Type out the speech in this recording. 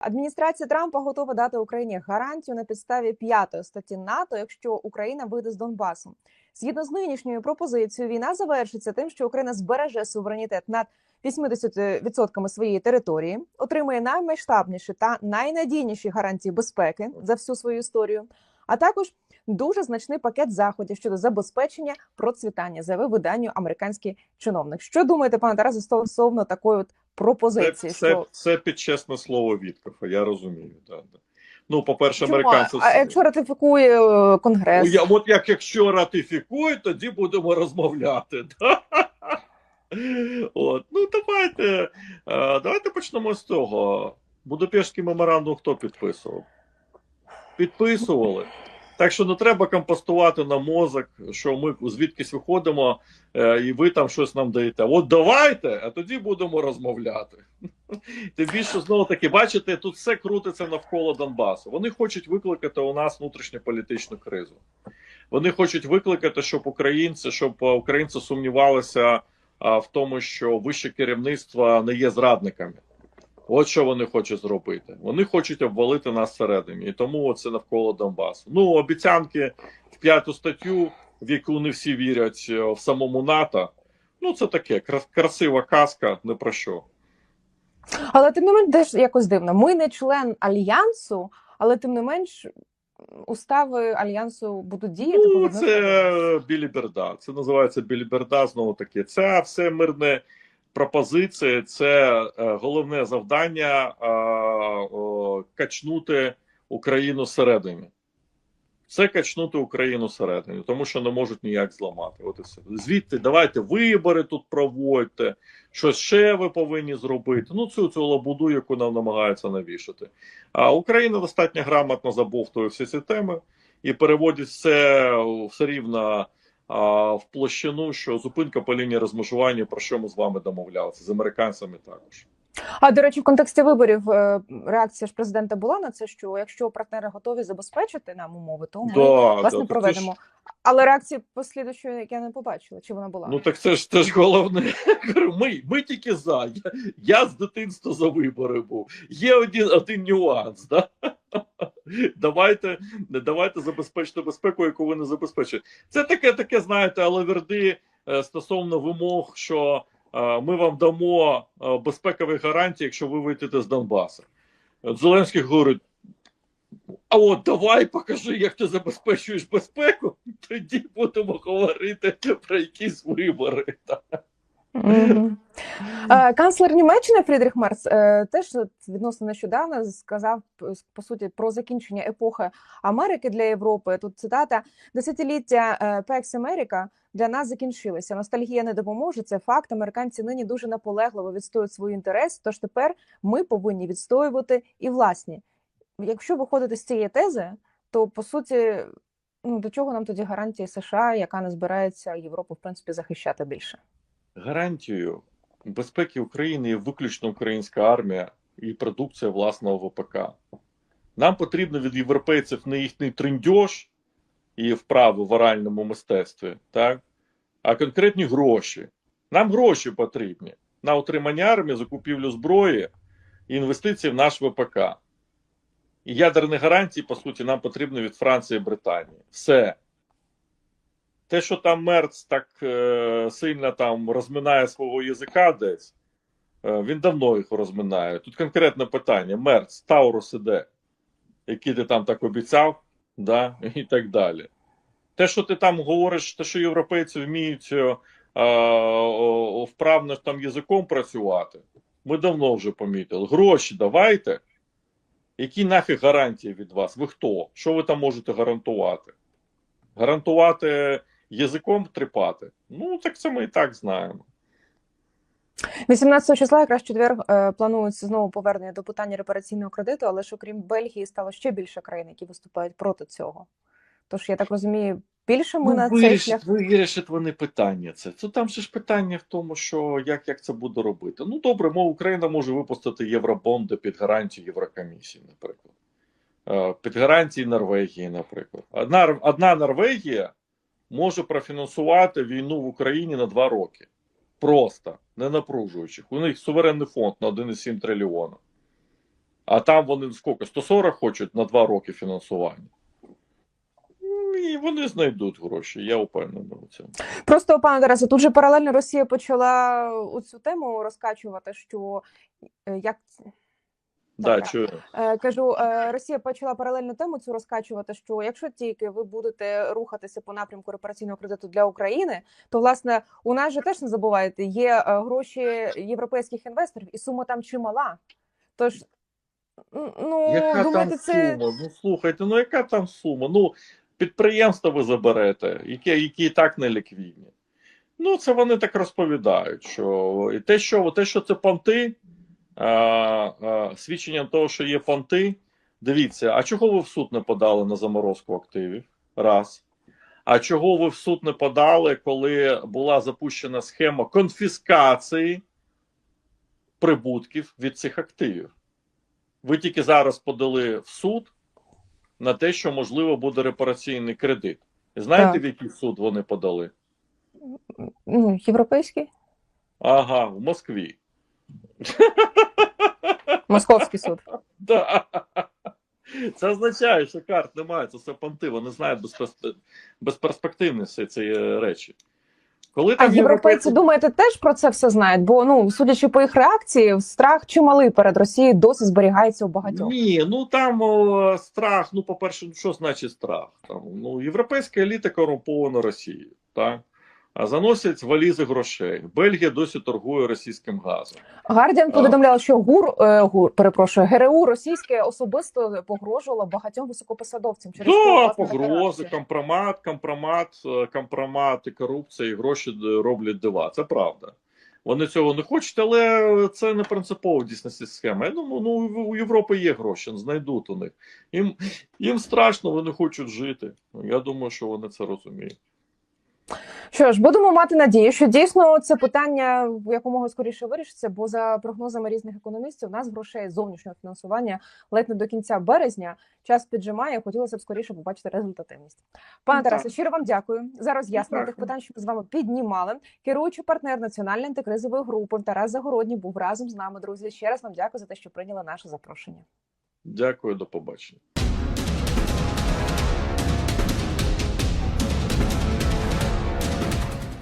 Адміністрація Трампа готова дати Україні гарантію на підставі п'ятої статті НАТО, якщо Україна вийде з Донбасу. Згідно з нинішньою пропозицією, війна завершиться тим, що Україна збереже суверенітет над 80% своєї території, отримує наймасштабніші та найнадійніші гарантії безпеки за всю свою історію, а також дуже значний пакет заходів щодо забезпечення процвітання, заявив виданню американський чиновник. Що думаєте, пане Тарасе, стосовно такої от пропозиції? це, що це під чесне слово Віткофа, я розумію. Да, да. Ну, по-перше, американці. А якщо ратифікує е, конгрес? Ну, я, от як якщо ратифікують, тоді будемо розмовляти. Да? От. Ну, давайте, е, давайте почнемо з того. Будапештський меморандум хто підписував? Підписували. Так що не треба компостувати на мозок, що ми звідкись виходимо, е, і ви там щось нам даєте. От давайте, а тоді будемо розмовляти. Тим більше знову таки, бачите, тут все крутиться навколо Донбасу. Вони хочуть викликати у нас внутрішньополітичну кризу. Вони хочуть викликати, щоб українці, щоб е, українці сумнівалися в тому, що вище керівництво не є зрадниками. От що вони хочуть зробити. Вони хочуть обвалити нас всередині, і тому це навколо Донбасу. Ну, обіцянки в п'яту статтю, в яку не всі вірять е, в самому НАТО. Ну, це таке красива казка, не про що. Але тим не менш, теж якось дивно. Ми не член альянсу, але тим не менш устави альянсу будуть діяти. Ну, це біліберда. Це називається біліберда. Знову таки. Це все мирне пропозиції. Це е, головне завдання е, качнути Україну всередині. Це качнути Україну всередині, тому що не можуть ніяк зламати. От і все. Звідти давайте вибори тут проводьте, щось ще ви повинні зробити. Ну, цю цю лабуду, яку нам намагаються навішати. А Україна достатньо грамотно забовтує всі ці теми і переводить все все рівно в площину, що зупинка по лінії розмежування, про що ми з вами домовлялися, з американцями також. А до речі, в контексті виборів е, реакція ж президента була на це, що якщо партнери готові забезпечити нам умови, то ми Да, власне да, проведемо. ж- Але реакції послідуючої я не побачила. Чи вона була? Ну так це ж це ж головне. Ми, ми тільки за. Я, я з дитинства за вибори був. Є один, один нюанс. Да? Давайте, давайте забезпечити безпеку, яку ви не забезпечуєте. Це таке, таке, знаєте, алаверди е, стосовно вимог, що е, ми вам дамо е, безпекові гарантії, якщо ви вийдете з Донбасу. Зеленський говорить. А от давай покажи, як ти забезпечуєш безпеку, тоді будемо говорити про якісь вибори. Е, Канцлер Німеччини Фрідріх Мерц е, теж відносно нещодавно сказав по суті про закінчення епохи Америки для Європи. Тут цитата десятиліття е, Пекс Америка для нас закінчилися. Ностальгія не допоможе. Це факт. Американці нині дуже наполегливо відстоюють свій інтерес. Тож тепер ми повинні відстоювати і власні. Якщо виходити з цієї тези, то по суті, ну до чого нам тоді гарантії США, яка не збирається Європу в принципі захищати більше? Гарантією безпеки України є виключно українська армія і продукція власного ВПК. Нам потрібно від європейців не їхній триндьош і вправи в оральному мистецтві, так? а конкретні гроші. Нам гроші потрібні на утримання армії, закупівлю зброї і інвестиції в наш ВПК. І ядерні гарантії, по суті, нам потрібні від Франції і Британії. Все. Те, що там Мерц так е, сильно там розминає свого язика десь, е, він давно їх розминає. Тут конкретне питання: Мерц, Таурус іде, який ти там так обіцяв, да, і так далі. Те, що ти там говориш, те, що європейці вміють е, о, вправно там язиком працювати, ми давно вже помітили. Гроші давайте. Які нафіг гарантії від вас? Ви хто? Що ви там можете гарантувати? Гарантувати язиком тріпати? Ну, так це ми і так знаємо. 18 числа, якраз четвер, е, планується знову повернення до питання репараційного кредиту, але ж окрім Бельгії стало ще більше країн, які виступають проти цього. Тож я так розумію, більше ми Ну, на цей вирішить, шлях. вирішить вони питання це. Це там же ж питання в тому, що як, як це буде робити. Ну добре, мов Україна може випустити євробонди під гарантію Єврокомісії, наприклад. Е, Під гарантії Норвегії, наприклад. Одна, одна Норвегія може профінансувати війну в Україні на два роки. Просто не напружуючих. У них суверенний фонд на 1,7 трильйона. А там вони скільки? 140 хочуть на 2 роки фінансування. Ну, І вони знайдуть гроші, я впевнений в цьому. Просто пане Тарасе, тут же паралельно Росія почала цю тему розкачувати, що е, як Да, чую. Е, Кажу, е, Росія почала паралельну тему цю розкачувати. Що якщо тільки ви будете рухатися по напрямку репараційного кредиту для України, то власне у нас же теж не забувайте, є е, гроші європейських інвесторів, і сума там чимала. Тож ну Яка думаєте, там це сума? Ну слухайте, ну яка там сума? Ну, підприємства ви заберете, які, які і так не ліквідні. Ну, це вони так розповідають, що і те, що, те, що це понти, а, а, свідченням того, що є понти, дивіться, а чого ви в суд не подали на заморозку активів? Раз. А чого ви в суд не подали, коли була запущена схема конфіскації прибутків від цих активів? Ви тільки зараз подали в суд на те, що можливо буде репараційний кредит. Знаєте, Так. в який суд вони подали? ну, європейський Ага, в Москві. Московський суд. Да. Це означає, що карт немає, це все понти, вони знають безперспективні всі ці е, речі. Коли А європейці думаєте, теж про це все знають? Бо ну судячи по їх реакції, страх чималий перед Росією досі зберігається у багатьох. Ні, ну там о, страх. Ну, по-перше, ну, що значить страх? Там, ну, європейська еліта корумпована Росією, так? А заносять валізи грошей. Бельгія досі торгує російським газом. Гардіан повідомляв, що гур, е, гур перепрошую, ГРУ російське особисто погрожувало багатьом високопосадовцям через Да, погрози, компромат, компромат, е, компромат і корупція, і гроші роблять дива. Це правда. Вони цього не хочуть, але це не принципово дійсності схема. Я думаю, ну у Європи є гроші, знайдуть у них. Їм, їм страшно, вони хочуть жити. Я думаю, що вони це розуміють. Що ж, будемо мати надію, що дійсно це питання якомога скоріше вирішиться, бо за прогнозами різних економістів, у нас грошей зовнішнього фінансування ледь не до кінця березня. Час піджимає. Хотілося б скоріше побачити результативність. Пане Тарасе, щиро вам дякую за роз'яснення тих питань, що ми з вами піднімали. Керуючий партнер національної антикризової групи Тарас Загородній був разом з нами. Друзі, ще раз вам дякую за те, що прийняли наше запрошення. Дякую, до побачення.